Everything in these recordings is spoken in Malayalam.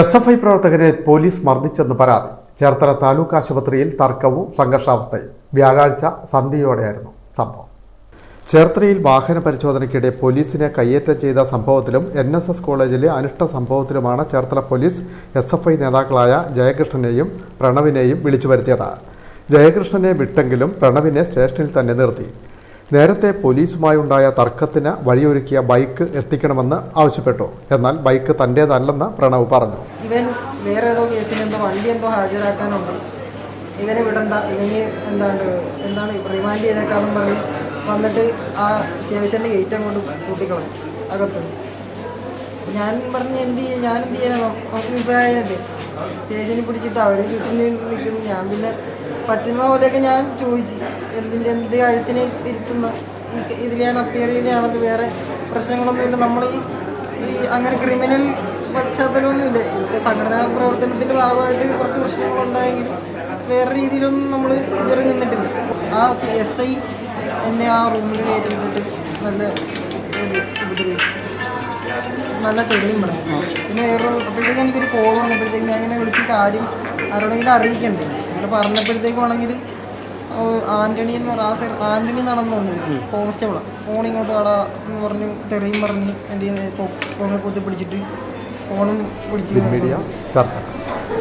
എസ് എഫ് ഐ പ്രവർത്തകരെ പോലീസ് മർദ്ദിച്ചെന്ന് പരാതി. ചേർത്തല താലൂക്ക് ആശുപത്രിയിൽ തർക്കവും സംഘർഷാവസ്ഥയും. വ്യാഴാഴ്ച സന്ധ്യയോടെയായിരുന്നു സംഭവം. ചേർത്തലയിൽ വാഹന പരിശോധനയ്ക്കിടെ പോലീസിനെ കയ്യേറ്റം ചെയ്ത സംഭവത്തിലും എൻ എസ് എസ് കോളേജിലെ അനിഷ്ട സംഭവത്തിലുമാണ് Cherthala police S F I നേതാക്കളായ ജയകൃഷ്ണനെയും പ്രണവിനെയും വിളിച്ചു വരുത്തിയത് ജയകൃഷ്ണനെ വിട്ടെങ്കിലും പ്രണവിനെ സ്റ്റേഷനിൽ തന്നെ നിർത്തി. നേരത്തെ പോലീസുമായുണ്ടായ തർക്കത്തിന് വഴിയൊരുക്കിയ ബൈക്ക് എത്തിക്കണമെന്ന് ആവശ്യപ്പെട്ടു. എന്നാൽ ബൈക്ക് തന്റേതല്ലെന്ന് പ്രണവ് പറഞ്ഞു. ഇവൻ വേറെ ഏതോ കേസിന് എന്തോ വണ്ടി എന്തോ ഹാജരാക്കാനുണ്ട്. ഇവനെ വിടണ്ട. ഇവന് എന്താണ് എന്താണ് റിമാൻഡ് ചെയ്തേക്കാന്നും പറഞ്ഞു വന്നിട്ട് ആ സ്റ്റേഷന്റെ ഗേറ്റ് അങ്ങോട്ട് കൂട്ടിക്കളഞ്ഞു അകത്ത്. ഞാൻ പറഞ്ഞു എന്ത് ചെയ്യും? ഞാൻ എന്ത് ചെയ്യാനാ? നമുക്ക് സ്റ്റേഷനിൽ പിടിച്ചിട്ട് അവരെ ചുറ്റിൽ നിൽക്കുന്നു. ഞാൻ പിന്നെ പറ്റുന്ന പോലെയൊക്കെ ഞാൻ ചോദിച്ചു. എന്തിന്റെ എന്ത് കാര്യത്തിന് ഇരുത്തുന്ന ഇതിൽ ഞാൻ അപ്പിയർ ചെയ്തതാണല്ലോ വേറെ പ്രശ്നങ്ങളൊന്നുമില്ല. നമ്മൾ ഈ അങ്ങനെ ക്രിമിനൽ പശ്ചാത്തലമൊന്നുമില്ല. ഇപ്പോൾ സംഘടനാ പ്രവർത്തനത്തിന്റെ ഭാഗമായിട്ട് കുറച്ച് പ്രശ്നങ്ങളുണ്ടായെങ്കിലും വേറെ രീതിയിലൊന്നും നമ്മൾ ഇതുവരെ നിന്നിട്ടില്ല. ആ എസ് ഐ എന്നെ ആ റൂമിൽ കയറ്റിയിട്ട് നല്ല ഉപദ്രവിച്ചു. നല്ല തെളിയും പറയാം പിന്നെ വേറെ അപ്പോഴത്തേക്ക് എനിക്കൊരു കോൾ വന്നപ്പോഴത്തേക്ക് ഞാൻ ഇങ്ങനെ വിളിച്ച് കാര്യം ആരോടെങ്കിലും അറിയിക്കണ്ടേ? അങ്ങനെ പറഞ്ഞപ്പോഴത്തേക്കും ആണെങ്കിൽ ആന്റണി എന്ന് പറഞ്ഞ ആ നടന്നു എന്നാണെന്ന് തോന്നുന്നു കോൺസ്റ്റബിളാണ് ഫോൺ ഇങ്ങോട്ട് കടാ എന്ന് പറഞ്ഞു തെറിയും പറഞ്ഞ് എന്റെ ഫോണിൽ കുത്തി പിടിച്ചിട്ട് ഫോണും പിടിച്ച് മീഡിയ ചേർത്തല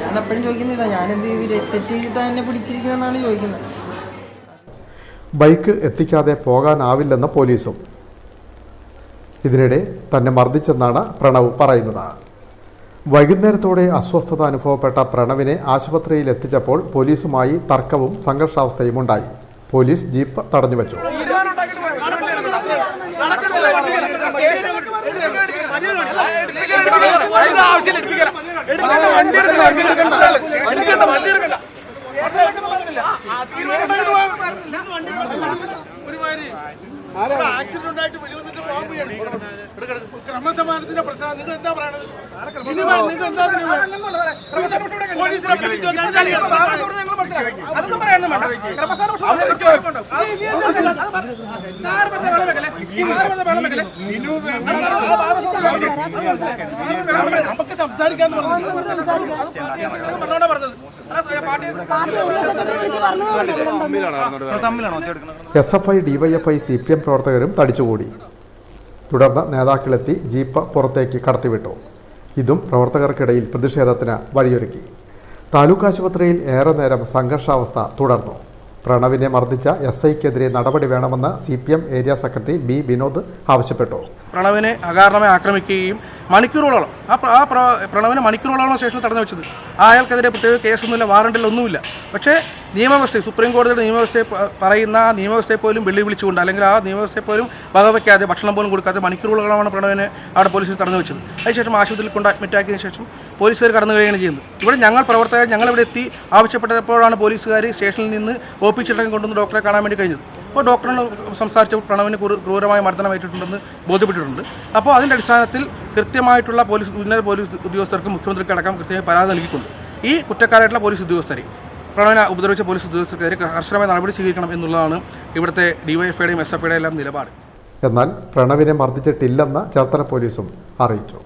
ഞാൻ എപ്പോഴും ചോദിക്കുന്നത് ഞാൻ എന്ത് ചെയ്ത്? തെറ്റ് ചെയ്തിട്ടാണ് എന്നെ പിടിച്ചിരിക്കുന്നതെന്നാണ് ചോദിക്കുന്നത്. ബൈക്ക് എത്തിക്കാതെ പോകാനാവില്ലെന്ന പോലീസും. ഇതിനിടെ തന്നെ മർദ്ദിച്ചെന്നാണ് പ്രണവ് പറയുന്നത്. വൈകുന്നേരത്തോടെ അസ്വസ്ഥത അനുഭവപ്പെട്ട പ്രണവിനെ ആശുപത്രിയിൽ എത്തിച്ചപ്പോൾ പോലീസുമായി തർക്കവും സംഘർഷാവസ്ഥയും ഉണ്ടായി. പോലീസ് ജീപ്പ് തടഞ്ഞുവച്ചു ആക്സിഡന്റ് ഉണ്ടായിട്ട് വെളി വന്നിട്ട് പോകാൻ പോയാണ് ക്രമസമാനത്തിന്റെ പ്രശ്നം. നിങ്ങൾ എന്താ പറയണത്? നിങ്ങൾ എന്താ? പോലീസിനെ പിടിച്ചു അതൊന്നും പറയാനൊന്നും വേണ്ട വെക്കല്ലേ? നമുക്ക് സംസാരിക്കാന്ന് പറഞ്ഞു പറഞ്ഞത്. S F I DYFI C P M പ്രവർത്തകരും തടിച്ചുകൂടി. തുടർന്ന് നേതാക്കളെത്തി ജീപ്പ് പുറത്തേക്ക് കടത്തിവിട്ടു. ഇതും പ്രവർത്തകർക്കിടയിൽ പ്രതിഷേധത്തിന് വഴിയൊരുക്കി. താലൂക്ക് ആശുപത്രിയിൽ ഏറെ നേരം സംഘർഷാവസ്ഥ തുടർന്നു. പ്രണവിനെ മർദ്ദിച്ച എസ് ഐക്കെതിരെ നടപടി വേണമെന്ന് C area secretary B Vinod ആവശ്യപ്പെട്ടു. പ്രണവിനെ അകാരണമായി ആക്രമിക്കുകയും മണിക്കൂറുകളോളം. ആ ആ പ്ര- പ്രണവിനെ മണിക്കൂറുകളോളം സ്റ്റേഷനിൽ തടഞ്ഞു വെച്ചത്. അയാൾക്കെതിരെ പ്രത്യേക കേസൊന്നുമില്ല വാറണ്ടില്ല ഒന്നുമില്ല പക്ഷേ നിയമവ്യവസ്ഥയെ സുപ്രീം കോടതിയുടെ നിയമവ്യവസ്ഥയെ പറയുന്ന ആ നിയമവ്യവസ്ഥയെ പോലും വെല്ലുവിളിച്ചുകൊണ്ട് അല്ലെങ്കിൽ ആ നിയമവ്യവസ്ഥയെ പോലും വകവയ്ക്കാതെ ഭക്ഷണം പോലും കൊടുക്കാതെ മണിക്കൂറുകളാണ് പ്രണവിനെ അവിടെ പോലീസിൽ തടഞ്ഞു വെച്ചത്. അതിനുശേഷം ആശുപത്രിയിൽ കൊണ്ട് അഡ്മിറ്റ് ആക്കിയതിനു ശേഷം പോലീസുകാർ കടന്നു കഴിയുകയാണ് ചെയ്യുന്നത്. ഇവിടെ ഞങ്ങൾ പ്രവർത്തകർ ഞങ്ങളിവിടെ എത്തി ആവശ്യപ്പെട്ടപ്പോഴാണ് പോലീസുകാർ സ്റ്റേഷനിൽ നിന്ന് ഓപ്പിച്ചിട്ടം കൊണ്ടുവന്ന് ഡോക്ടറെ കാണാൻ വേണ്ടി കഴിഞ്ഞത്. അപ്പോൾ ഡോക്ടറിനോട് സംസാരിച്ച പ്രണവിന് ക്രൂ- ക്രൂരമായ മർദ്ദനമേറ്റിട്ടുണ്ടെന്ന് ബോധ്യപ്പെട്ടിട്ടുണ്ട്. അപ്പോൾ അതിന്റെ അടിസ്ഥാനത്തിൽ കൃത്യമായിട്ടുള്ള പോലീസ് ഉന്നത പോലീസ് ഉദ്യോഗസ്ഥർക്ക് മുഖ്യമന്ത്രിക്ക് അടക്കം കൃത്യമായി പരാതി നൽകിയിട്ടുണ്ട്. ഈ കുറ്റക്കാരായിട്ടുള്ള പോലീസ് ഉദ്യോഗസ്ഥരെ പ്രണവിനെ ഉപദ്രവിച്ച പോലീസ് ഉദ്യോഗസ്ഥർക്കെതിരെ കർശനമായ നടപടി സ്വീകരിക്കണം എന്നുള്ളതാണ് ഇവിടുത്തെ ഡിവൈഎഫ്ഐയുടെയും എസ് എഫ് ഐയുടെയും എല്ലാം നിലപാട്. എന്നാൽ പ്രണവിനെ മർദ്ദിച്ചിട്ടില്ലെന്ന് ചേർത്തല പോലീസും അറിയിച്ചു.